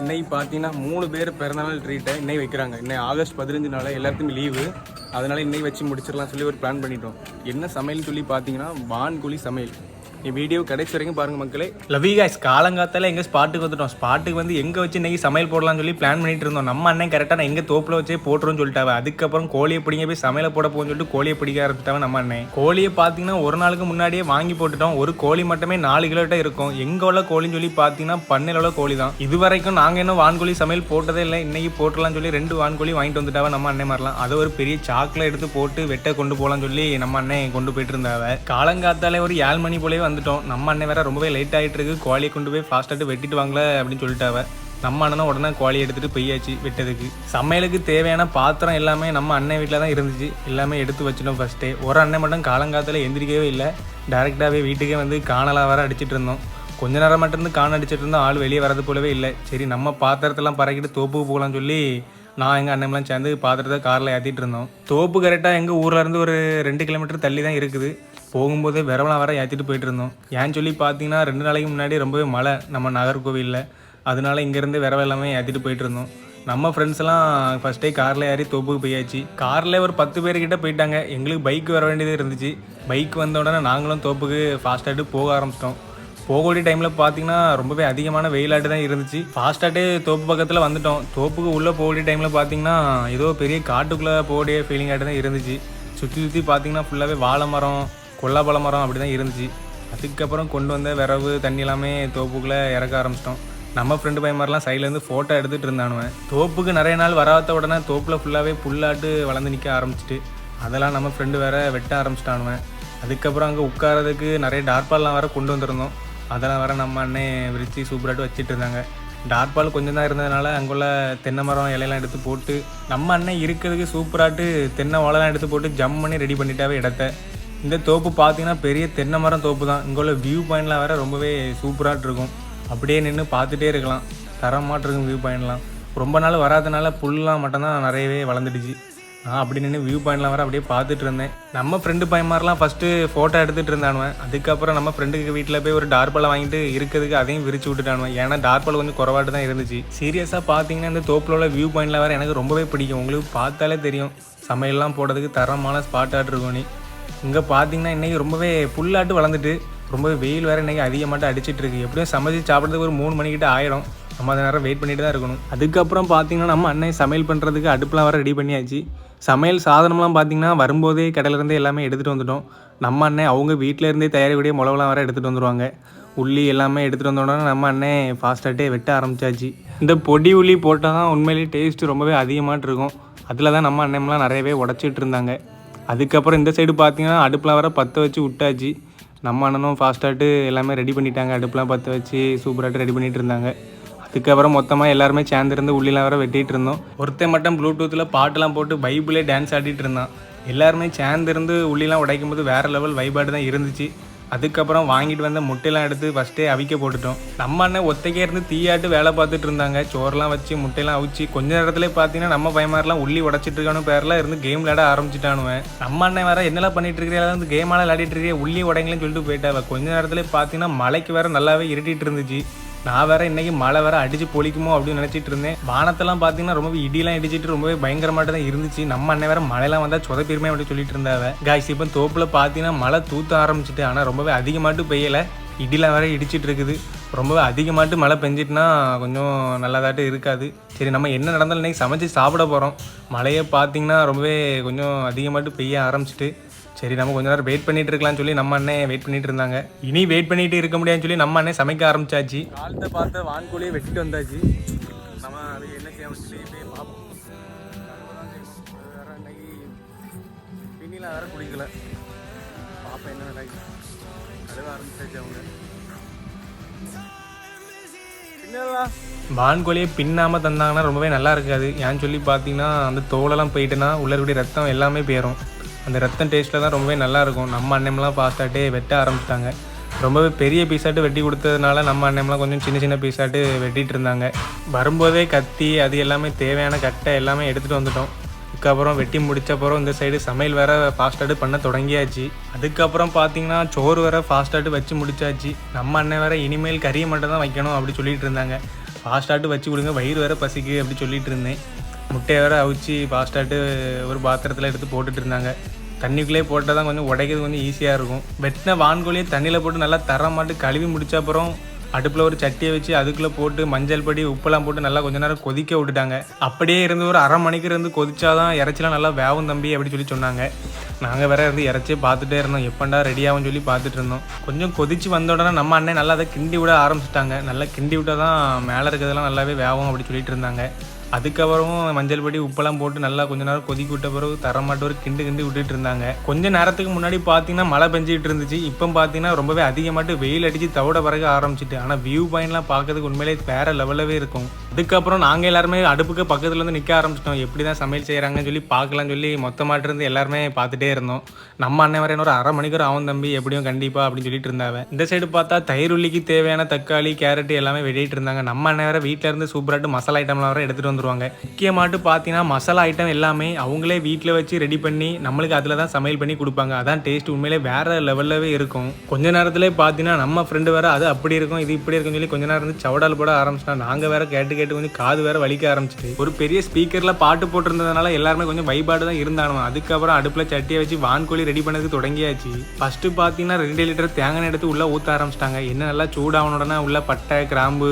இன்னைக்கு பார்த்தீங்கன்னா மூணு பேர் பிறந்தநாள் ட்ரீட்டை இன்னைக்கு வைக்கிறாங்க. இன்னைக்கு ஆகஸ்ட் பதினஞ்சு நாள் எல்லாத்துக்கும் லீவு அதனால் இன்னைக்கு வச்சு முடிச்சிடலாம் சொல்லி ஒரு பிளான் பண்ணிட்டோம். என்ன சமையல்னு சொல்லி பார்த்தீங்கன்னா வான்குழி சமையல். இந்த வீடியோ கிடைச்ச வரைக்கும் பாருங்கள் மக்களே. லவி காய்ஸ் காலங்காத்தால எங்க ஸ்பாட்டுக்கு வந்துட்டோம். ஸ்பாட்டுக்கு வந்து எங்கே வச்சு இன்னைக்கு சமையல் போடலாம்னு சொல்லி பிளான் பண்ணிட்டு இருந்தோம். நம்ம அண்ணன் கரெக்டாக எங்கே தோப்பில் வச்சே போட்டுருன்னு சொல்லிட்டாவே. அதுக்கப்புறம் கோழியை பிடிங்க போய் சமையல் போட போகணும்னு சொல்லிட்டு கோழியை பிடிக்க ஆரம்பிச்சிட்டாவ நம்ம அண்ணன். கோழியை பார்த்தீங்கன்னா ஒரு நாளுக்கு முன்னாடியே வாங்கி போட்டுட்டோம். ஒரு கோழி மட்டுமே நாலு கிலோட்ட இருக்கும். எங்கே உள்ள கோழின்னு சொல்லி பார்த்தீங்கன்னா பண்ணையில உள்ள கோழி தான். இது வரைக்கும் நாங்கள் இன்னும் வான்கோழி சமையல் போட்டதே இல்லை. இன்னைக்கு போட்டலாம்னு சொல்லி ரெண்டு வான்கோழி வாங்கிட்டு வந்துட்டாவே நம்ம அண்ணன் மாறலாம் அதை ஒரு பெரிய சாக்கில் எடுத்து போட்டு வெட்ட கொண்டு போகலாம்னு சொல்லி நம்ம அண்ணன் கொண்டு போயிட்டு இருந்தாவ. காலங்காத்தாலே ஒரு ஏழு மணி போலவே வந்துட்டோம். நம்ம அண்ணன் வேற ரொம்பவே லேட் ஆகிட்டு இருக்கு கோழியை கொண்டு போய் ஃபாஸ்ட்டாக வெட்டிட்டு வாங்கல அப்படின்னு சொல்லிட்டாவ நம்ம அண்ணனும் உடனே கோழி எடுத்துட்டு போயாச்சு வெட்டதுக்கு. சமையலுக்கு தேவையான பாத்திரம் எல்லாமே நம்ம அண்ணன் வீட்டில் தான் இருந்துச்சு. எல்லாமே எடுத்து வச்சிட்டோம் ஃபஸ்ட்டே ஒரு அண்ணன் மட்டும் காலங்காலத்தில் எந்திரிக்கவே இல்லை. டேரெக்டாகவே வீட்டுக்கே வந்து காணலாக வர அடிச்சிட்டு இருந்தோம். கொஞ்ச நேரம் மட்டும் இருந்து காண அடிச்சிட்டு இருந்தோம் ஆள் வெளியே வரது போலவே இல்லை. சரி நம்ம பாத்திரத்தெல்லாம் பறக்கிட்டு தோப்புக்கு போகலாம்னு சொல்லி நான் எங்கள் அண்ணன்லாம் சேர்ந்து பாத்திரத்தை காரில் ஏற்றிட்டு இருந்தோம். தோப்பு கரெக்டாக எங்கள் ஊரில் இருந்து ஒரு ரெண்டு கிலோமீட்டர் தள்ளி தான் இருக்குது. போகும்போதே விரவலாம் வர ஏற்றிட்டு போயிட்டு இருந்தோம். ஏன்னு சொல்லி பார்த்தீங்கன்னா ரெண்டு நாளைக்கு முன்னாடி ரொம்பவே மழை நம்ம நகர்கோவிலில். அதனால இங்கேருந்து விரவ எல்லாமே ஏற்றிட்டு போயிட்டு இருந்தோம். நம்ம ஃப்ரெண்ட்ஸ் எல்லாம் ஃபஸ்ட்டே காரில் ஏறி தோப்புக்கு போயாச்சு. காரில் ஒரு பத்து பேர்கிட்ட போயிட்டாங்க. எங்களுக்கு பைக் வர வேண்டியது இருந்துச்சு. பைக் வந்த உடனே நாங்களும் தோப்புக்கு ஃபாஸ்ட்டாகிட்டு போக ஆரம்பிச்சிட்டோம். போகோடி டைமில் பார்த்தீங்கன்னா ரொம்பவே அதிகமான வெயிலாட்டு தான் இருந்துச்சு ஃபாஸ்ட்டாகிட்டே தோப்பு பக்கத்தில் வந்துட்டோம். தோப்புக்கு உள்ளே போகக்கூடிய டைமில் பார்த்தீங்கன்னா ஏதோ பெரிய காட்டுக்குள்ளே போகக்கூடிய ஃபீலிங் ஆகிட்டு தான் இருந்துச்சு சுற்றி சுற்றி பார்த்தீங்கன்னா ஃபுல்லாகவே வாழை மரம் கொல்லாப்பழ மரம் அப்படி தான் இருந்துச்சு. அதுக்கப்புறம் கொண்டு வந்த விரவு தண்ணி எல்லாமே தோப்புக்குள்ளே இறக்க ஆரம்பிச்சிட்டோம். நம்ம ஃப்ரெண்டு பையன் மாதிரிலாம் சைட்லேருந்து ஃபோட்டோ எடுத்துகிட்டு இருந்தானுவன் தோப்புக்கு நிறைய நாள் வராத உடனே தோப்பில் ஃபுல்லாகவே புல்லாட்டு வளர்ந்து நிற்க ஆரம்பிச்சிட்டு அதெல்லாம் நம்ம ஃப்ரெண்டு வேற வெட்ட ஆரம்பிச்சிட்டானுவன் அதுக்கப்புறம் அங்கே உட்காரதுக்கு நிறைய டார்பால்லாம் வேறு கொண்டு வந்திருந்தோம். அதெல்லாம் வர நம்ம அண்ணே விரித்து சூப்பராட்டு வச்சுட்டு இருந்தாங்க. டார்பால் கொஞ்சம் தான் இருந்ததுனால அங்குள்ள தென்னை மரம் இலையெல்லாம் எடுத்து போட்டு நம்ம அண்ணன் இருக்கிறதுக்கு சூப்பராட்டு தென்னை ஓலைலாம் எடுத்து போட்டு ஜம் பண்ணி ரெடி பண்ணிட்டாவே இடத்த. இந்த தோப்பு பார்த்தீங்கன்னா பெரிய தென்னை மரம் தோப்பு தான். இங்கே உள்ள வியூ பாயிண்ட்லாம் வேற ரொம்பவே சூப்பராட்டு இருக்கும். அப்படியே நின்று பார்த்துட்டே இருக்கலாம். தரமாட்டிருக்கும் வியூ பாயிண்ட்லாம் ரொம்ப நாள் வராதனால புல்லாம் மட்டும்தான் நிறையவே வளர்ந்துடுச்சு. நான் அப்படி நின்று வியூ பாயிண்ட்லாம் வர அப்படியே பார்த்துட்டு இருந்தேன். நம்ம ஃப்ரெண்டு பையன்மாரெலாம் ஃபஸ்ட்டு ஃபோட்டோ எடுத்துகிட்டு இருந்தானுவன். அதுக்கப்புறம் நம்ம ஃப்ரெண்டுக்கு வீட்டில் போய் ஒரு டார்பலை வாங்கிட்டு இருக்கிறதுக்கு அதையும் விரிச்சு விட்டுட்டானுவன். ஏன்னா டார்பல் கொஞ்சம் குறவாட்டு தான் இருந்துச்சு. சீரியஸாக பார்த்தீங்கன்னா இந்த தோப்பில் உள்ள வியூ பாயிண்ட்ல வர எனக்கு ரொம்பவே பிடிக்கும். உங்களுக்கு பார்த்தாலே தெரியும். சமையல்லாம் போடுறதுக்கு தரமான ஸ்பாட்டாக இருக்கும் நீ. இங்கே பார்த்தீங்கன்னா இன்றைக்கி ரொம்பவே புல்லாட்டு வளர்ந்துட்டு ரொம்பவே வெயில் வேறு இன்றைக்கி அதிகமாட்டு அடிச்சிட்டு இருக்கு. எப்படியும் சமைச்சு சாப்பிட்றதுக்கு ஒரு மூணு மணிக்கிட்ட ஆயிடும் நம்ம அந்த நேரம் வெயிட் பண்ணிட்டு தான் இருக்கணும். அதுக்கப்புறம் பார்த்தீங்கன்னா நம்ம அண்ணன் சமையல் பண்ணுறதுக்கு அடுப்பெலாம் வர ரெடி பண்ணியாச்சு. சமையல் சாதனம்லாம் பார்த்தீங்கன்னா வரும்போதே கடையிலேருந்தே எல்லாமே எடுத்துகிட்டு வந்துட்டோம். நம்ம அண்ணன் அவங்க வீட்டில் இருந்தே தயாரிக்கூடிய மிளகுலாம் வர எடுத்துகிட்டு வந்துடுவாங்க உள்ளி எல்லாமே எடுத்துகிட்டு வந்த உடனே நம்ம அண்ணன் ஃபாஸ்ட்டாகிட்டே வெட்ட ஆரம்பிச்சாச்சு. இந்த பொடி உள்ளி போட்டால் தான் உண்மையிலேயே டேஸ்ட்டு ரொம்பவே அதிகமாகிட்டு இருக்கும். அதில் தான் நம்ம அண்ணன்லாம் நிறையவே உடச்சிட்டு இருந்தாங்க. அதுக்கப்புறம் இந்த சைடு பார்த்திங்கன்னா அடுப்பில் வர பற்ற வச்சு விட்டாச்சு. நம்ம அண்ணனும் ஃபாஸ்ட்டாகிட்டு எல்லாமே ரெடி பண்ணிட்டாங்க. அடுப்பெலாம் பற்ற வச்சு சூப்பராகிட்டு ரெடி பண்ணிகிட்டு இருந்தாங்க. அதுக்கப்புறம் மொத்தமாக எல்லாருமே சேர்ந்துருந்து உள்ளிலாம் வர வெட்டிட்டு இருந்தோம். ஒருத்தன் மட்டும் ப்ளூடூத்தில் பாட்டெல்லாம் போட்டு பைபிளே டான்ஸ் ஆடிட்டு இருந்தான். எல்லாருமே சேர்ந்துருந்து உள்ளிலாம் உடைக்கும் போது வேறு லெவல் வைபாடு தான் இருந்துச்சு. அதுக்கப்புறம் வாங்கிட்டு வந்த முட்டையெல்லாம் எடுத்து ஃபஸ்ட்டே அவிக்க போட்டுட்டோம். நம்ம அண்ணன் ஒத்தைக்கே இருந்து தீயாட்டு வேலை பார்த்துட்டு இருந்தாங்க. சோறுலாம் வச்சு முட்டையெல்லாம் அவிச்சு கொஞ்ச நேரத்துல பார்த்தீங்கன்னா நம்ம பையமாரெலாம் உள்ளி உடச்சிட்டு இருக்கானு பேரில் இருந்து கேம் விளையாட ஆரம்பிச்சிட்டானுவேன் நம்ம அண்ணன் வேற என்னெல்லாம் பண்ணிட்டு இருக்கிறீங்க வந்து கேமால விளையாடிட்டு இருக்கே உள்ளி உடைங்களேன்னு சொல்லிட்டு போயிட்டாவ. கொஞ்ச நேரத்துல பார்த்தீங்கன்னா மலைக்கு வேற நல்லாவே இருட்டிட்டு இருந்துச்சு. நான் வேற இன்னைக்கு மழை வேற அடிச்சு பொழிக்குமோ அப்படின்னு நினைச்சிட்டு இருந்தேன். வானத்தெல்லாம் பார்த்தீங்கன்னா ரொம்பவே இடிலாம் இடிச்சிட்டு ரொம்பவே பயங்கரமாட்டு தான் இருந்துச்சு. நம்ம அண்ணன் வேற மழைலாம் வந்தா சொதப்பிருமே அப்படின்னு சொல்லிட்டு இருந்தாவ. காய்ஸ் இப்போ தோப்புல பார்த்தீங்கன்னா மழை தூத்த ஆரம்பிச்சிட்டு ஆனால் ரொம்பவே அதிகமாட்டு பெய்யல. இடிலாம் வேற இடிச்சிட்டு இருக்குது. ரொம்பவே அதிகமாட்டு மழை பெஞ்சிட்டுனா கொஞ்சம் நல்லதாட்டு இருக்காது. சரி நம்ம என்ன நடந்தாலும் இன்னைக்கு சமைச்சு சாப்பிட போகிறோம் மழையை பார்த்தீங்கன்னா ரொம்பவே கொஞ்சம் அதிகமாட்டு பெய்ய ஆரம்பிச்சிட்டு சரி நம்ம கொஞ்ச நேரம் வெயிட் பண்ணிட்டு இருக்கலாம்னு சொல்லி நம்ம அண்ணன் வெயிட் பண்ணிட்டு இருந்தாங்க. இனி வெயிட் பண்ணிட்டு இருக்க முடியாதுன்னு சொல்லி நம்ம அண்ணன் சமைக்க ஆரம்பிச்சாச்சு. காலத்தை பார்த்த வான்கோழியை வெட்டிட்டு வந்தாச்சு. நம்ம அது என்ன போய் பார்ப்போம். வேற இன்னைக்கு பின்னிலாம் வேற குடிக்கல. பார்ப்போம் என்ன நடக்குது கழுவ ஆரம்பிச்சாச்சு அவங்க. வான்கோழியை பின்னாமல் தந்தாங்கன்னா ரொம்பவே நல்லா இருக்காது. ஏன்னு சொல்லி பார்த்தீங்கன்னா அந்த தோலெல்லாம் போயிட்டுனா உள்ள இருக்கக்கூடிய ரத்தம் எல்லாமே போயிடும் அந்த ரத்தம் டேஸ்ட்டில் தான் ரொம்பவே நல்லாயிருக்கும். நம்ம அண்ணம்லாம் ஃபாஸ்ட்டாகிட்டே வெட்ட ஆரம்பிச்சிட்டாங்க. ரொம்பவே பெரிய பீஸாட்டு வெட்டி கொடுத்ததுனால நம்ம அண்ணம்லாம் கொஞ்சம் சின்ன சின்ன பீஸாட்டு வெட்டிட்டு இருந்தாங்க. வரும்போதே கத்தி அது எல்லாமே தேவையான கட்டை எல்லாமே எடுத்துகிட்டு வந்துட்டோம். அதுக்கப்புறம் வெட்டி முடிச்சப்புறம் இந்த சைடு சமையல் வேற ஃபாஸ்ட்டாட்டு பண்ண தொடங்கியாச்சு. அதுக்கப்புறம் பார்த்தீங்கன்னா சோறு வேற ஃபாஸ்ட்டாட்டு வச்சு முடிச்சாச்சு. நம்ம அண்ணன் வேற இனிமேல் கறியை மட்டும் தான் வைக்கணும் அப்படி சொல்லிட்டு இருந்தாங்க. ஃபாஸ்ட்டாட்டு வச்சு கொடுங்க வயிறு வேற பசிக்கு அப்படி சொல்லிட்டு இருந்தேன். முட்டையை வேற அவிச்சு ஃபாஸ்ட்டாட்டு ஒரு பாத்திரத்தில் எடுத்து போட்டுட்டு இருந்தாங்க. தண்ணிக்குள்ளே போட்டால் தான் கொஞ்சம் உடைக்கிறது கொஞ்சம் ஈஸியாக இருக்கும். வெட்டின வான்கோழியை தண்ணியில் போட்டு நல்லா தர மாட்டு கழுவி முடிச்ச அப்புறம் அடுப்பில் ஒரு சட்டியை வச்சு அதுக்குள்ளே போட்டு மஞ்சள் பொடி உப்பெல்லாம் போட்டு நல்லா கொஞ்ச நேரம் கொதிக்க விட்டுட்டாங்க. அப்படியே இருந்து ஒரு அரை மணிக்கு இருந்து கொதிச்சாதான் இறைச்சிலாம் நல்லா வேவும் தம்பி அப்படி சொல்லி சொன்னாங்க. நாங்கள் வேற இருந்து இறைச்சியே பார்த்துட்டே இருந்தோம். எப்பண்டா ரெடி சொல்லி பார்த்துட்டு இருந்தோம். கொஞ்சம் கொதிச்சு வந்த உடனே நம்ம அண்ணன் நல்லா அதை கிண்டி விட ஆரம்பிச்சிட்டாங்க. நல்லா கிண்டி விட்டால் தான் மேலே இருக்கிறதெல்லாம் நல்லாவே வேவும் அப்படி சொல்லிட்டு இருந்தாங்க. அதுக்கப்புறம் மஞ்சள் பொடி உப்பெல்லாம் போட்டு நல்லா கொஞ்ச நேரம் கொதிக்க விட்ட பிறகு தரமாட்டு ஒரு கிண்டு விட்டுட்டு இருந்தாங்க. கொஞ்ச நேரத்துக்கு முன்னாடி பார்த்தீங்கன்னா மழை பெஞ்சிட்டு இருந்துச்சு. இப்போ பார்த்தீங்கன்னா ரொம்பவே அதிகமாட்டு வெயில் அடிச்சு தவிட பிறகு ஆரம்பிச்சிட்டு. ஆனால் வியூ பாயிண்ட்லாம் பார்க்கறதுக்கு உண்மையிலே வேற லெவலவே இருக்கும். அதுக்கப்புறம் நாங்கள் எல்லாருமே அடுப்புக்கு பக்கத்துல இருந்து நிற்க ஆரம்பிச்சிட்டோம். எப்படி தான் சமையல் செய்கிறாங்கன்னு சொல்லி பார்க்கலாம்னு சொல்லி மொத்தமாட்டு இருந்து எல்லாருமே பார்த்துட்டே இருந்தோம். நம்ம அண்ணன் வர ஒரு அரை மணிக்கு ஆகும் தம்பி எப்படியும் கண்டிப்பாக அப்படின்னு சொல்லிட்டு இருந்தாங்க இந்த சைடு பார்த்தா தயிர் உள்ளிக்கு தேவையான தக்காளி கேரட் எல்லாமே வெட்டிட்டு இருந்தாங்க. நம்ம அண்ணன் வேறு வீட்டில இருந்து சூப்பராட்டு மசாலா ஐட்டம்லாம் வர எடுத்துட்டு வந்துருவாங்க. முக்கியமாட்டு பார்த்தீங்கன்னா மசாலா ஐட்டம் எல்லாமே அவங்களே வீட்டில் வச்சு ரெடி பண்ணி நம்மளுக்கு அதில் தான் சமையல் பண்ணி கொடுப்பாங்க. அதான் டேஸ்ட் உண்மையிலே வேற லெவல்லவே இருக்கும். கொஞ்ச நேரத்திலே பார்த்தீங்கன்னா நம்ம ஃப்ரெண்டு வேற அது அப்படி இருக்கும் இது இப்படி இருக்கும்னு சொல்லி கொஞ்ச நேரம் இருந்து சவடால் போட ஆரம்பிச்சிட்டா நாங்கள் வேற கேட்டு கேட்டு கொஞ்சம் காது வேற வலிக்க ஆரம்பிச்சிட்டு ஒரு பெரிய ஸ்பீக்கர்ல பாட்டு போட்டிருந்ததுனால எல்லாருமே கொஞ்சம் வைபாடு தான் இருந்தானோ அதுக்கப்புறம் அடுப்பில் சட்டியை வச்சு வான்கோழி ரெடி பண்ணதுக்கு தொடங்கியாச்சு. ஃபர்ஸ்ட் பார்த்தீங்கன்னா ரெண்டு லிட்டர் தேங்காய் எடுத்து உள்ள ஊற்ற ஆரம்பிச்சிட்டாங்க. என்ன நல்லா சூடாகன உடனே உள்ள பட்டை கிராம்பு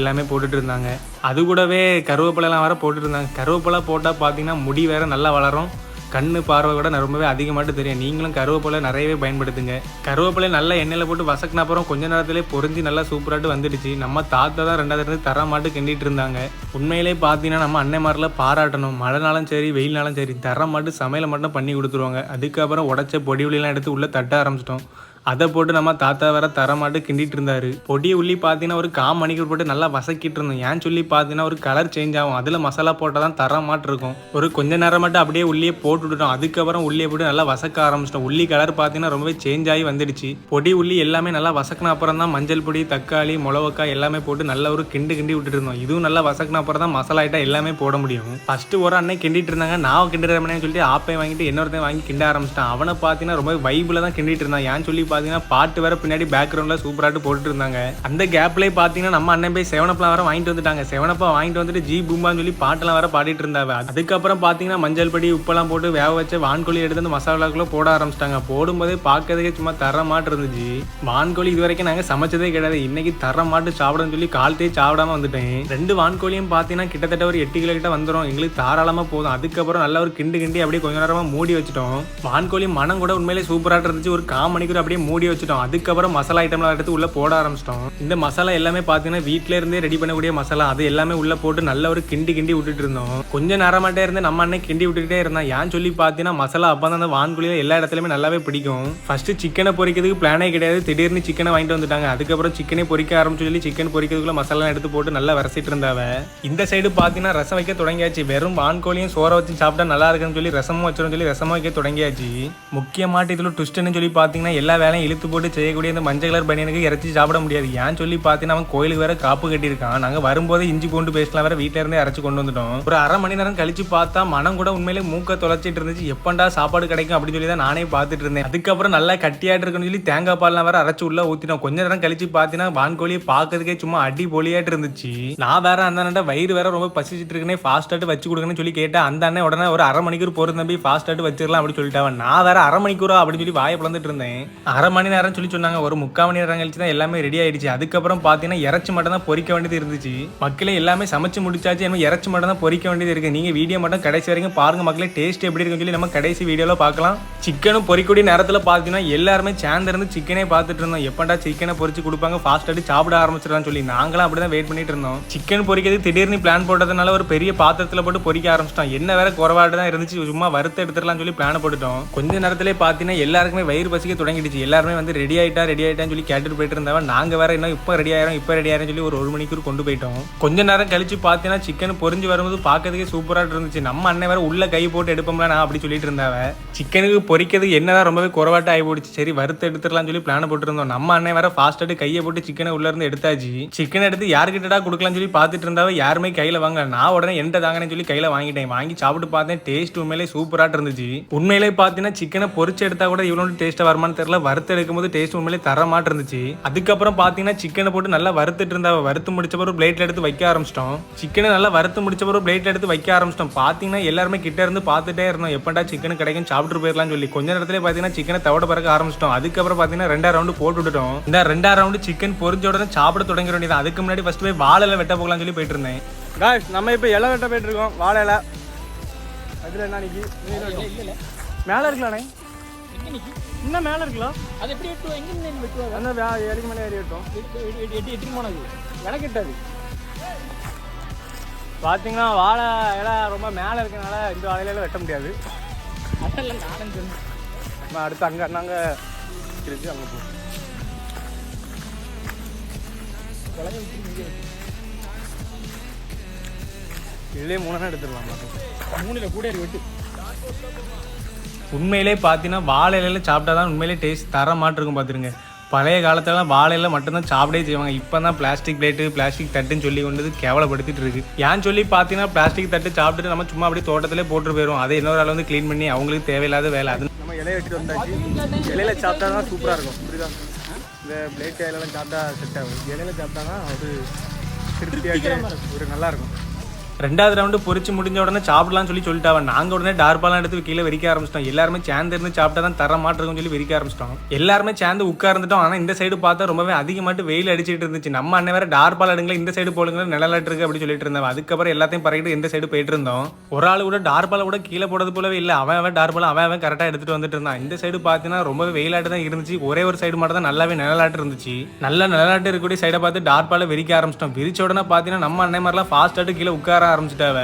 எல்லாமே போட்டுட்டு இருந்தாங்க. அது கூடவே கருவேப்பிலைலாம் வேற போட்டுட்டு இருந்தாங்க. கருவேப்பிலை போட்டால் பார்த்தீங்கன்னா முடி வேற நல்லா வளரும். கண்ணு பார்வை கூட நான் ரொம்பவே அதிகமாட்டு தெரியும். நீங்களும் கருவேப்பிலை நிறையவே பயன்படுத்துங்க. கருவேப்பிலை நல்லா எண்ணெயில் போட்டு வசக்கின அப்புறம் கொஞ்ச நேரத்திலே பொறிஞ்சு நல்லா சூப்பராட்டு வந்துடுச்சு. நம்ம தாத்தா தான் ரெண்டாவது இருந்து தர மாட்டு கிண்டிட்டு இருந்தாங்க. உண்மையிலே பார்த்தீங்கன்னா நம்ம அன்னைமாரில் பாராட்டணும். மழைனாலும் சரி வெயில்னாலும் சரி தர மாட்டு சமையலை மட்டும் பண்ணி கொடுத்துருவாங்க. அதுக்கப்புறம் உடச்ச பொடி உள்ளிலாம் எடுத்து உள்ளே தட்ட ஆரம்பிச்சிட்டோம். அதை போட்டு நம்ம தாத்தா வேற தரமாட்டு கிண்டிட்டு இருந்தாரு. பொடி உள்ளி பார்த்தீங்கன்னா ஒரு கால் மணிக்கூர் போட்டு நல்லா வசக்கிட்டு இருந்தோம். ஏன் சொல்லி பார்த்தீங்கன்னா ஒரு கலர் சேஞ்ச் ஆகும். அதில் மசாலா போட்டால் தான் தரமாட்டு இருக்கும். ஒரு கொஞ்ச நேரம் மட்டும் அப்படியே உள்ளியே போட்டு விட்டுட்டோம். அதுக்கப்புறம் உள்ளியே போட்டு நல்லா வசக்க ஆரம்பிச்சிட்டோம். உள்ளி கலர் பார்த்தீங்கன்னா ரொம்பவே சேஞ்ச் ஆகி வந்துடுச்சு. பொடி உள்ளி எல்லாமே நல்லா வசக்கின அப்புறம் தான் மஞ்சள் பொடி தக்காளி மிளகாய் எல்லாமே போட்டு நல்லா ஒரு கிண்டு கிண்டி விட்டுட்டு இருந்தோம். இதுவும் நல்லா வசக்கின அப்புறம் தான் மசாலா ஐட்டம் எல்லாமே போட முடியும். ஃபர்ஸ்ட் ஒரு அண்ணன் கிண்டிட்டு இருந்தாங்க. நான் கிண்டுறேன் சொல்லிட்டு ஆப்பை வாங்கிட்டு இன்னொருத்தையும் வாங்கி கிண்ட ஆரம்பிச்சிட்டான். அவனை பார்த்தீங்கன்னா ரொம்ப வைபில் தான் கிண்டிட்டு இருந்தான். ஏன் சொல்லி பார்த்தீங்கன்னா பாட்டு வேற பின்னாடி பேக்ரவுண்டில் சூப்பராட்டு போட்டுட்டு இருந்தாங்க. அந்த கேப்லேயே பார்த்தீங்கன்னா நம்ம அண்ணன் போய் செவனப்லாம் வேற வாங்கிட்டு வந்துட்டாங்க. செவனப்பா வாங்கிட்டு வந்துட்டு ஜி பூம்பான்னு சொல்லி பாட்டெல்லாம் வேற பாடிட்டு இருந்தாங்க. அதுக்கப்புறம் பார்த்தீங்கன்னா மஞ்சள் படி உப்பெல்லாம் போட்டு வேக வச்சு வான்கோழி எடுத்து அந்த மசாலாக்குள்ள போட ஆரம்பிச்சிட்டாங்க. போடும்போதே பார்க்கறதுக்கே சும்மா தர மாட்டு இருந்துச்சு. வான்கோழி இது வரைக்கும் நாங்கள் சமைச்சதே கிடையாது. இன்னைக்கு தர மாட்டு சாப்பிடணும்னு சொல்லி காலத்தையே சாப்பிடாம வந்துட்டேன். ரெண்டு வான்கோழியும் பார்த்தீங்கன்னா கிட்டத்தட்ட ஒரு எட்டு கிலோ கிட்ட வந்துடும் எங்களுக்கு தாராளமாக போதும். அதுக்கப்புறம் நல்லா ஒரு கிண்டு கிண்டி அப்படியே கொஞ்ச நேரமாக மூடி வச்சுட்டோம். வான்கோழி மனம் கூட உண்மையிலே சூப்பராக இருந்துச்சு. ஒரு கால் மணிக்கூர் அப்படியே மூடி வச்சுட்டோம். அதுக்கப்புறம் மசாலா ஐட்டம்லாம் எடுத்து உள்ள போட ஆரம்பிச்சிட்டோம். இந்த மசாலா எல்லாமே பார்த்தீங்கன்னா வீட்டில இருந்தே ரெடி பண்ணக்கூடிய மசாலா. அது எல்லாமே உள்ள போட்டு நல்ல ஒரு கிண்டி கிண்டி விட்டுட்டு இருந்தோம். கொஞ்ச நேரமாட்டே இருந்து நம்ம அண்ணன் கிண்டி விட்டுக்கிட்டே இருந்தான். ஏன் சொல்லி பார்த்தீங்கன்னா மசாலா அப்போ தான் அந்த எல்லா இடத்துலையுமே நல்லாவே பிடிக்கும். ஃபர்ஸ்ட் சிக்கனை பொரிக்கிறதுக்கு பிளானே கிடையாது. திடீர்னு சிக்கனை வாங்கிட்டு வந்துட்டாங்க. அதுக்கப்புறம் சிக்கனே பொரிக்க ஆரம்பிச்சு சொல்லி சிக்கன் பொரிக்கிறதுக்குள்ள மசாலா எடுத்து போட்டு நல்லா விரசிட்டு இருந்தாவ. இந்த சைடு பார்த்தீங்கன்னா ரசம் வைக்க தொடங்கியாச்சு. வெறும் வான்கோழியும் சோறை வச்சு சாப்பிட்டா நல்லா இருக்குன்னு சொல்லி ரசமும் வச்சிரும் சொல்லி ரசம் வைக்க தொடங்கியாச்சு. முக்கியமாட்டு இதில் ட்விஸ்ட்னு சொல்லி பார்த்தீங்கன்னா எல்லா வேலையும் இழுத்து போட்டு செய்யக்கூடிய இந்த மஞ்சள் கலர் பனியனுக்கு இறச்சி சாப்பிட முடியாது. ஏன் சொல்லி பார்த்தீங்கன்னா அவன் கோயிலுக்கு வேற காப்பு கட்டியிருக்கான். நாங்கள் வரும்போது இஞ்சி பூண்டு பேஸ்ட்லாம் வேற வீட்டில இருந்தே அரைச்சு கொண்டு வந்துட்டோம். ஒரு அரை மணி நேரம் கழிச்சு பார்த்தா மனம் கூட உண்மையிலே மூக்க தொலைச்சிட்டு இருந்துச்சு. எப்பண்டா சாப்பாடு கிடைக்கும் அப்படின்னு சொல்லி தான் நானே பார்த்துட்டு இருந்தேன். அதுக்கப்புறம் நல்லா கட்டியாட்டு இருக்குன்னு சொல்லி தேங்காய் பால்லாம் வேற அரைச்சு உள்ள ஊத்தினோம் கொஞ்ச நேரம் கழிச்சு பார்த்தீங்கன்னா வான்கோழியை பார்க்கறதுக்கே சும்மா அடி பொலியாட்டு இருந்துச்சு. நான் வேற அந்த அண்ணன் வயிறு வேற ரொம்ப பசிச்சிட்டு இருக்கேன் ஃபாஸ்ட்டாட்டு வச்சு கொடுங்கன்னு சொல்லி கேட்டேன். அந்த அண்ணன் உடனே ஒரு அரை மணிக்கூர் போகிற தம்பி ஃபாஸ்ட்டாட்டு வச்சிடலாம் அப்படின்னு சொல்லிட்டாவன் நான் வேற அரை மணிக்கூரா அப்படின்னு சொல்லி வாயை பிளந்துட்டு இருந்தேன். அரை மணி நேரம் சொல்லி சொன்னாங்க. ஒரு முக்கால் மணி நேரம் கழிச்சு தான் எல்லாமே ரெடி ஆயிடுச்சு. அதுக்கப்புறம் பார்த்தீங்கன்னா இறச்சி மட்டும் தான் பொறிக்க வேண்டியது இருந்துச்சு. மக்களே எல்லாமே சமைச்சு முடிச்சாச்சு. நம்ம இறச்சி மட்டும் தான் பொரிக்க வேண்டியது இருக்கு. நீங்க வீடியோ மட்டும் கடைசி வரைக்கும் பாருங்க மக்களே. டேஸ்ட் எப்படி இருக்குன்னு சொல்லி நம்ம கடைசி வீடியோல பார்க்கலாம். சிக்கனும் பொரிக்கூடிய நேரத்தில் பார்த்தீங்கன்னா எல்லாருமே சேர்ந்துருந்து சிக்கனே பார்த்துட்டு இருந்தோம். எப்படா சிக்கனை பொறிச்சு கொடுப்பாங்க? ஃபாஸ்ட் ஃபாஸ்ட்டாட்டு சாப்பிட ஆரம்பிச்சிடலாம்னு சொல்லி நாங்களும் அப்படிதான் வெயிட் பண்ணிட்டு இருந்தோம். சிக்கன் பொரிக்கிறது திடீர்னு பிளான் போட்டதுனால ஒரு பெரிய பாத்திரத்தில் போட்டு பொறிக்க ஆரம்பிச்சிட்டோம். என்ன வேற குறைவாட்டு தான் இருந்துச்சு. சும்மா வறுத்து எடுத்துடலாம்னு சொல்லி பிளான் போட்டுட்டோம். கொஞ்ச நேரத்திலே பார்த்தீங்கன்னா எல்லாருக்குமே வயிறு பசிக்க தொடங்கிடுச்சு. எல்லாருமே வந்து ரெடி ஆகிட்டா ரெடி ஆகிட்டான்னு சொல்லி கேட்டுட்டு போயிட்டு இருந்தவன் நாங்கள் வேற என்ன இப்போ ரெடி ஆயிரும் இப்போ ரெடி ஆயிரும் சொல்லி ஒரு ஒரு மணிக்கு கொண்டு போயிட்டோம். கொஞ்ச நேரம் கழிச்சு பார்த்தீங்கன்னா சிக்கன் பொரிஞ்சு வரும்போது பார்க்கறதுக்கே சூப்பராக இருந்துச்சு. நம்ம அண்ணன் வேற உள்ள கை போட்டு எடுப்போம்ல நான் அப்படி சொல்லிட்டு இருந்தாவ சிக்கனுக்கு பொறிக்கிறது என்னதான் ரொம்பவே குறவாட்ட ஆகி போடுச்சு சரி வறுத்து எடுத்துடலாம் சொல்லி பிளான் போட்டுருந்தோம். நம்ம அண்ணன் வேற ஃபாஸ்ட்டாக கையை போட்டு சிக்கனை உள்ள இருந்து எடுத்தாச்சு. சிக்கன் எடுத்து யாருக்கிட்டடா கொடுக்கலாம்னு சொல்லி பார்த்துட்டு இருந்தாவ யாருமே கையில வாங்கல. நான் உடனே என்கிட்ட தாங்கன்னு சொல்லி கையில வாங்கிட்டேன். வாங்கி சாப்பிட்டு பார்த்தேன். டேஸ்ட் உண்மையிலே சூப்பராக இருந்துச்சு. உண்மையிலே பார்த்தீங்கன்னா சிக்கனை பொறிச்சு எடுத்தா கூட இவ்வளோ டேஸ்ட்டாக வருமானு தெரியல. வறுத்து எடுக்கும்போது டேஸ்ட் உண்மையிலே தரமாட்டு இருந்துச்சு அதுக்கப்புறம் பார்த்தீங்கன்னா சிக்கனை போட்டு நல்லா வறுத்துட்டு இருந்தா வறுத்து முடிச்ச பிறகு பிளேட்ல எடுத்து வைக்க ஆரம்பிச்சிட்டோம். சிக்கனை நல்லா வறுத்து முடிச்ச பிறகு பிளேட்ல எடுத்து வைக்க ஆரம்பிச்சிட்டோம். பார்த்தீங்கன்னா எல்லாருமே கிட்ட இருந்து பார்த்துட்டே இருந்தோம். எப்படா சிக்கன் கிடைக்கும் சாப்பிட்டு போயிடலாம்னு சொல்லி. கொஞ்ச நேரத்துல பார்த்தீங்கன்னா சிக்கனை தவிட பிறக்க ஆரம்பிச்சிட்டோம். அதுக்கப்புறம் பார்த்தீங்கன்னா ரெண்டாம் ரவுண்டு போட்டு விட்டுட்டோம். இந்த ரெண்டாம் ரவுண்டு சிக்கன் பொரிஞ்ச உடனே சாப்பிட தொடங்க வேண்டியது அதுக்கு முன்னாடி ஃபர்ஸ்ட் போய் வாழையில வெட்ட போகலாம்னு சொல்லி போயிட்டு இருந்தேன். காய்ஸ் நம்ம இப்போ இலை வெட்ட போயிட்டு இருக்கோம். வாழை இலை. அதில் என்ன நிக்கி மேலே இருக்கலாண்ணே இன்னும் மேலே இருக்கலாம் அது எப்படி வெட்டுவோம் எங்க நின்று வெட்டுவாங்க அந்த எதுக்கு மேலே ஏறி விட்டோம் எட்டு எட்டு எட்டு எட்டு போனது. எனக்கு எட்டாது பார்த்தீங்கன்னா வாழை இலை ரொம்ப மேலே இருக்கனால இந்த வாழையில வெட்ட முடியாது. அதெல்லாம் நானும் சொன்னேன். நம்ம அடுத்து அங்கே நாங்கள் இருக்கு அங்கே போ குழந்தை விட்டு இங்கே வெட்டு. இதுலேயே மூணு எடுத்துடலாம் மூணுல கூட வெட்டு. உண்மையிலே பார்த்தீங்கன்னா வாழை இலையில சாப்பிட்டா தான் உண்மையிலே டேஸ்ட் தர மாட்டிருக்கும் பார்த்துருங்க பழைய காலத்துலலாம் வாழையில மட்டும்தான் சாப்பிடவே செய்வாங்க. இப்போ தான் பிளாஸ்டிக் பிளேட்டு பிளாஸ்டிக் தட்டுன்னு சொல்லி கொண்டு கேவலப்படுத்திட்டு இருக்கு. ஏன் சொல்லி பார்த்தீங்கன்னா பிளாஸ்டிக் தட்டு சாப்பிட்டுட்டு நம்ம சும்மா அப்படியே தோட்டத்திலே போட்டு போயிடும் அதை இன்னொரு ஆள் வந்து க்ளீன் பண்ணி அவங்களுக்கு தேவையில்லாத வேலை. அது நம்ம இலைய வெட்டிட்டு வந்தாச்சு. இலையில சாப்பிட்டா தான் சூப்பராக இருக்கும். புரியுதா? இந்த பிளேட் இலையெல்லாம் சாப்பிட்டா செட் ஆகும். இலையில சாப்பிட்டா தான் ஒரு திருப்தியாக ஒரு நல்லா இருக்கும். ரெண்டாவது ரவுண்டு பொறிச்சு முடிஞ்ச உடனே சாப்பிடலாம்னு சொல்லி சொல்லிட்டாவ. நாங்க உடனே டார்பாலாம் எடுத்து கீழே வெறிக்க ஆரம்பிச்சிட்டோம். எல்லாருமே சேர்ந்து இருந்து சாப்பிட்டா தான் தர மாட்டிருக்கும் சொல்லி வெறிக்க ஆரம்பிச்சிட்டோம். எல்லாருமே சேர்ந்து உட்கார்ந்துட்டோம். ஆனா இந்த சைடு பார்த்தா ரொம்பவே அதிகமாட்டு வெயில் அடிச்சிட்டு இருந்துச்சு. நம்ம அண்ணன் வேற டார்பால் எடுங்களா இந்த சைடு போடுங்க நிழலாட்டு இருக்கு அப்படி சொல்லிட்டு இருந்தோம் அதுக்கப்புறம் எல்லாத்தையும் பறக்கிட்டு இந்த சைடு போயிட்டு இருந்தோம். ஒரு ஆள் கூட டார்பால கூட கீழே போடுறது போலவே இல்லை. அவன் அவன் டார்பால அவன் அவன் கரெக்டாக எடுத்துட்டு வந்துட்டு இருந்தான். இந்த சைடு பார்த்தீங்கன்னா ரொம்பவே வெயிலாட்டு தான் இருந்துச்சு. ஒரே ஒரு சைடு மட்டும் தான் நல்லாவே நிழலாட்டு இருந்துச்சு. நல்லா நிழலாட்டு இருக்கக்கூடிய சைடை பார்த்து டார்பால விரிக்க ஆரம்பிச்சிட்டோம். விரிச்ச உடனே பார்த்தீங்கன்னா நம்ம அண்ணன் மாதிரிலாம் ஃபாஸ்ட்டாட்டு கீழே உட்கார ஆரம்பிச்சிட்டாவ.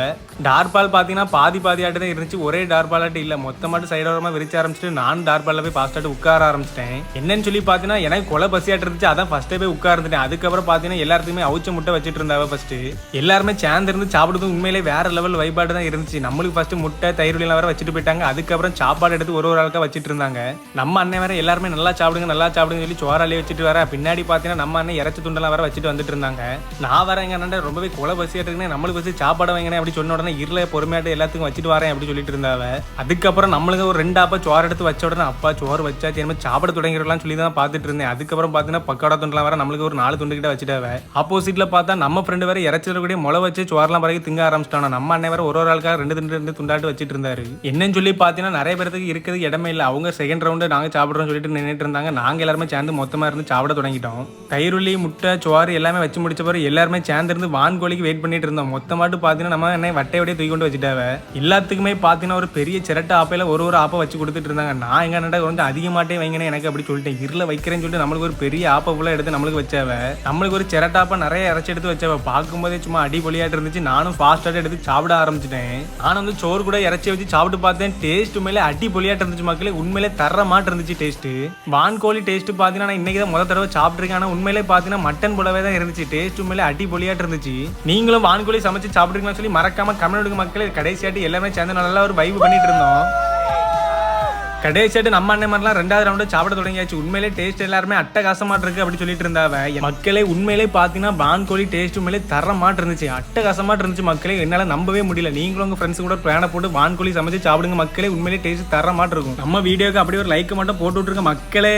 டார்பால் பார்த்தீங்கன்னா பாதி பாதியாட்டு தான் இருந்துச்சு. ஒரே டார்பாலாட்டு இல்லை. மொத்தமாட்டு சைடோரமாக விரிச்ச ஆரம்பிச்சிட்டு நானும் டார்பாலில் போய் ஃபாஸ்ட்டாட்டு உட்கார ஆரம்பிச்சிட்டேன். என்னன்னு சொல்லி பார்த்தீங்கன்னா எனக்கு கொலை பசியாட்டு இருந்துச்சு. அதான் ஃபஸ்ட்டே போய் உட்கார்ந்துட்டேன் அதுக்கப்புறம் பார்த்தீங்கன்னா எல்லாத்துக்குமே அவுச்ச முட்டை வச்சுட்டு இருந்தாவ ஃபர்ஸ்ட் எல்லாருமே சேர்ந்து இருந்து சாப்பிடுறது உண்மையிலே வேற லெவல் வைபாடு தான் இருந்துச்சு. நம்மளுக்கு ஃபர்ஸ்ட் முட்டை தயிர் எல்லாம் வேற வச்சுட்டு போயிட்டாங்க. அதுக்கப்புறம் சாப்பாடு எடுத்து ஒரு ஒரு ஆளுக்கா வச்சுட்டு இருந்தாங்க. நம்ம அண்ணன் வேற எல்லாருமே நல்லா சாப்பிடுங்க நல்லா சாப்பிடுங்க சொல்லி சோறாலே வச்சுட்டு வர பின்னாடி பார்த்தீங்கன்னா நம்ம அண்ணன் இறச்சி துண்டெல்லாம் வேற வச்சுட்டு வந்துட்டு இருந்தாங்க. நான் வர எங்க அண்ணன் ரொம்பவே கொலை பசியாட்டு இருக்குன்னு நம்மளுக்கு வச்சு சாப்பாடு வைங்கனே அப்படி சொன்ன உடனே இருல பொறுமையாட்டு எல்லாத்துக்கும் வச்சுட்டு வரேன் அப்படி சொல்லிட்டு இருந்தாவ. அதுக்கப்புறம் நம்மளுக்கு ஒரு ரெண்டு அப்பா சோறு எடுத்து வச்ச உடனே அப்பா சோறு வச்சா என்ன சாப்பிட தொடங்கிடலாம் சொல்லி தான் பார்த்துட்டு இருந்தேன். அதுக்கப்புறம் பார்த்தீங்கன்னா பக்கோடா துண்டுலாம் வர நம்மளுக்கு ஒரு நாலு துண்டு கிட்ட வச்சுட்டாவ. ஆப்போசிட்ல பார்த்தா நம்ம ஃப்ரெண்டு வேற இறச்சில கூட முளை வச்சு சோறெல்லாம் பிறகு திங்க ஆரம்பிச்சிட்டான். நம்ம அண்ணன் வேற ஒரு ஒரு ஆளுக்காக ரெண்டு துண்டு ரெண்டு துண்டாட்டு வச்சுட்டு இருந்தாரு. என்னன்னு சொல்லி பார்த்தீங்கன்னா நிறைய பேருக்கு இருக்கிறது இடமே இல்லை. அவங்க செகண்ட் ரவுண்டு நாங்கள் சாப்பிட்றோம் சொல்லிட்டு நின்றுட்டு இருந்தாங்க. நாங்கள் எல்லாருமே சேர்ந்து மொத்தமாக இருந்து சாப்பிட தொடங்கிட்டோம். தயிருள்ளி முட்டை சோறு எல்லாமே வச்சு முடிச்ச பிறகு எல்லாருமே சேர்ந்து இருந்து வான்கோழிக்கு வெயிட் பண்ணிட்டு இருந்தோம். மொத்தமாட்டு பார்த்தீங்கன்னா நம்ம என்ன வட்டையோடய தூக்கி கொண்டு வச்சுட்டாவே. எல்லாத்துக்குமே பார்த்தீங்கன்னா ஒரு பெரிய சிரட்டை ஆப்பையில ஒரு ஒரு ஆப்பை வச்சு கொடுத்துட்டு இருந்தாங்க. நான் எங்க நட கொஞ்சம் அதிகமாட்டே வைங்கன்னு எனக்கு அப்படி சொல்லிட்டேன். இருள வைக்கிறேன்னு சொல்லிட்டு நம்மளுக்கு ஒரு பெரிய ஆப்பை ஃபுல்லாக எடுத்து நம்மளுக்கு வச்சாவ. நம்மளுக்கு ஒரு சிரட்டாப்பா நிறைய இறச்சி எடுத்து வச்சவ. பார்க்கும்போதே சும்மா அடிபொலியாட்டு இருந்துச்சு. நானும் ஃபாஸ்ட்டாக எடுத்து சாப்பிட ஆரம்பிச்சிட்டேன். நான் வந்து சோறு கூட இறச்சி வச்சு சாப்பிட்டு பார்த்தேன். டேஸ்ட் உண்மையிலே அடிபொலியாட்டு இருந்துச்சு மக்களே. உண்மையிலே தர மாட்டு இருந்துச்சு டேஸ்ட் வான்கோழி டேஸ்ட் பார்த்தீங்கன்னா நான் இன்னைக்கு தான் முதல் தடவை சாப்பிட்ருக்கேன் ஆனால் உண்மையிலே பார்த்தீங்கன்னா மட்டன் போலவே தான் இருந்துச்சு. டேஸ்ட் உண்மையிலே அடிபொலியாட்டு இருந்துச்சு. நீங்களும் வான்கோழி சமைச்சு சாப்பிட்டு சாப்பிட்ருக்கீங்கன்னு சொல்லி மறக்காம கமெண்ட் மக்களே கடைசியாட்டி எல்லாமே சேர்ந்து நல்லா ஒரு வைப் பண்ணிட்டு இருந்தோம். கடைசியாட்டு நம்ம அண்ணன் மாதிரிலாம் ரெண்டாவது ரவுண்டு சாப்பிட தொடங்கியாச்சு. உண்மையிலே டேஸ்ட் எல்லாருமே அட்டகாசமாட்டு இருக்கு அப்படி சொல்லிட்டு இருந்தாவ. மக்களே உண்மையிலே பார்த்தீங்கன்னா பான்கோழி டேஸ்ட் உண்மையிலே தரமாட்டு இருந்துச்சு. அட்டகாசமாட்டு இருந்துச்சு மக்களே. என்னால நம்பவே முடியல. நீங்களும் உங்க ஃப்ரெண்ட்ஸ் கூட பிளான போட்டு வான்கோழி சமைச்சு சாப்பிடுங்க மக்களே. உண்மையிலே டேஸ்ட் தரமாட்டு இருக்கும். நம்ம வீடியோக்கு அப்படியே ஒரு லைக் மட்டும் போட்டு விட்டுருங்க மக்களே.